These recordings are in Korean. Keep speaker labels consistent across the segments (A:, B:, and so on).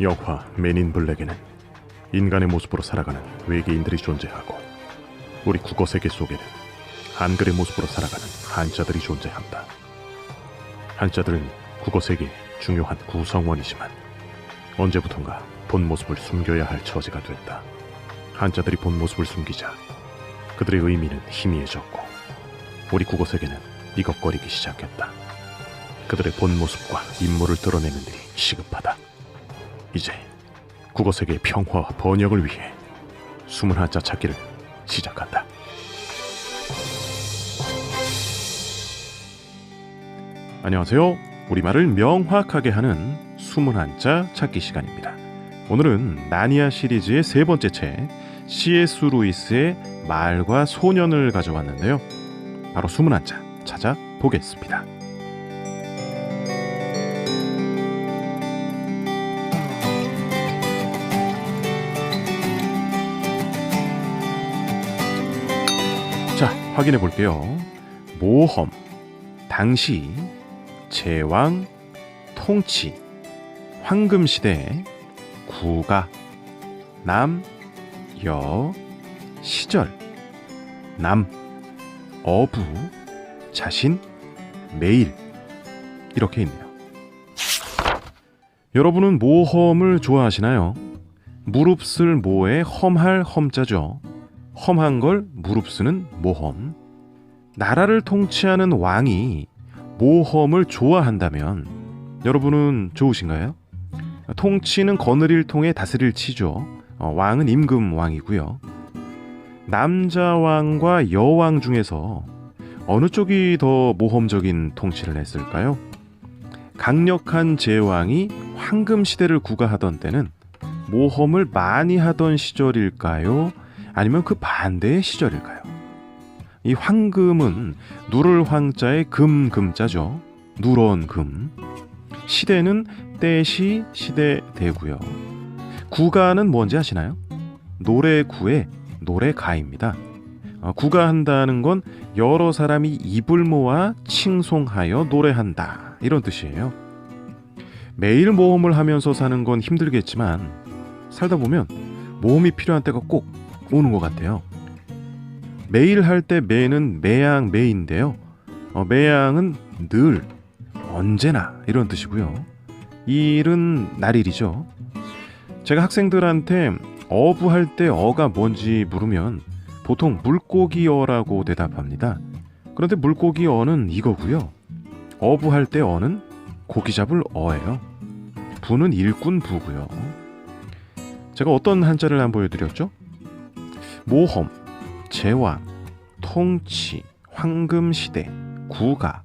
A: 여화 맨인 블랙에는 인간의 모습으로 살아가는 외계인들이 존재하고 우리 국어 세계 속에는 한글의 모습으로 살아가는 한자들이 존재한다. 한자들은 국어 세계의 중요한 구성원이지만 언제부턴가 본 모습을 숨겨야 할 처지가 됐다. 한자들이 본 모습을 숨기자 그들의 의미는 희미해졌고 우리 국어 세계는 이걱거리기 시작했다. 그들의 본 모습과 임무를 드러내는 일이 시급하다. 이제 국어 세계의 평화와 번영을 위해 숨은 한자 찾기를 시작한다. 안녕하세요. 우리말을 명확하게 하는 숨은 한자 찾기 시간입니다. 오늘은 나니아 시리즈의 세 번째 책 C.S. 루이스의 말과 소년을 가져왔는데요. 바로 숨은 한자 찾아보겠습니다. 확인해 볼게요. 모험, 당시, 제왕, 통치, 황금시대, 국가, 남, 여, 시절, 남, 어부, 자신, 매일 이렇게 있네요. 여러분은 모험을 좋아하시나요? 무릅쓸 모에 험할 험자죠. 험한 걸 무릅쓰는 모험. 나라를 통치하는 왕이 모험을 좋아한다면 여러분은 좋으신가요? 통치는 거느릴 통해 다스릴 치죠. 어, 왕은 임금 왕이고요. 남자 왕과 여왕 중에서 어느 쪽이 더 모험적인 통치를 했을까요? 강력한 제왕이 황금 시대를 구가하던 때는 모험을 많이 하던 시절일까요? 아니면 그 반대의 시절일까요? 이 황금은 누를 황자의 금 금자죠. 누런 금. 시대는 때시 시대 되고요. 구가는 뭔지 아시나요? 노래구의 노래가입니다. 어, 구가한다는 건 여러 사람이 입을 모아 칭송하여 노래한다 이런 뜻이에요. 매일 모험을 하면서 사는 건 힘들겠지만 살다 보면 모험이 필요한 때가 꼭 오는 것 같아요. 매일 할 때 매는 매양 매인데요. 어, 매양은 늘 언제나 이런 뜻이고요. 일은 날일이죠. 제가 학생들한테 어부할 때 어가 뭔지 물으면 보통 물고기어라고 대답합니다. 그런데 물고기어는 이거고요. 어부할 때 어는 고기 잡을 어예요. 부는 일꾼 부고요. 제가 어떤 한자를 안 보여드렸죠? 모험, 제왕, 통치, 황금시대, 구가,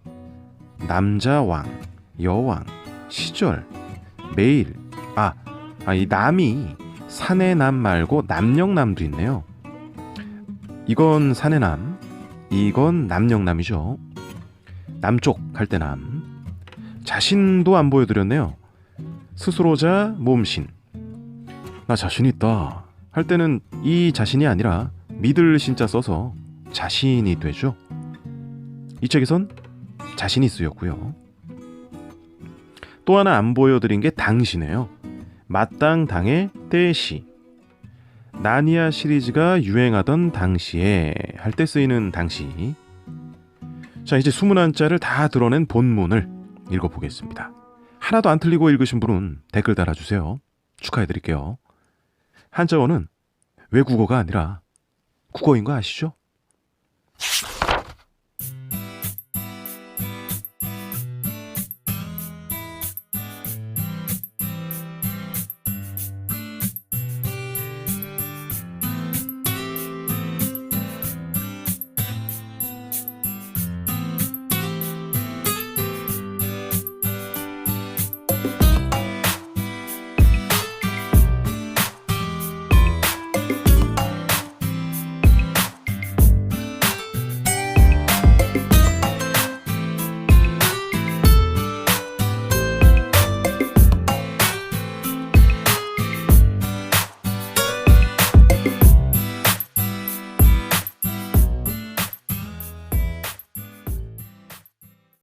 A: 남자왕, 여왕, 시절, 매일. 아, 아, 이 남이 산의 남 말고 남영남도 있네요. 이건 산의 남, 이건 남영남이죠. 남쪽 할 때 남. 자신도 안 보여드렸네요. 스스로자 몸신. 나 자신 있다. 할 때는 이 자신이 아니라 믿을 신자 써서 자신이 되죠. 이 책에선 자신이 쓰였고요. 또 하나 안 보여드린 게 당시네요. 마땅 당의 때시. 나니아 시리즈가 유행하던 당시에 할 때 쓰이는 당시. 자 이제 숨은 한자를 다 드러낸 본문을 읽어보겠습니다. 하나도 안 틀리고 읽으신 분은 댓글 달아주세요. 축하해드릴게요. 한자어는 외국어가 아니라 국어인 거 아시죠?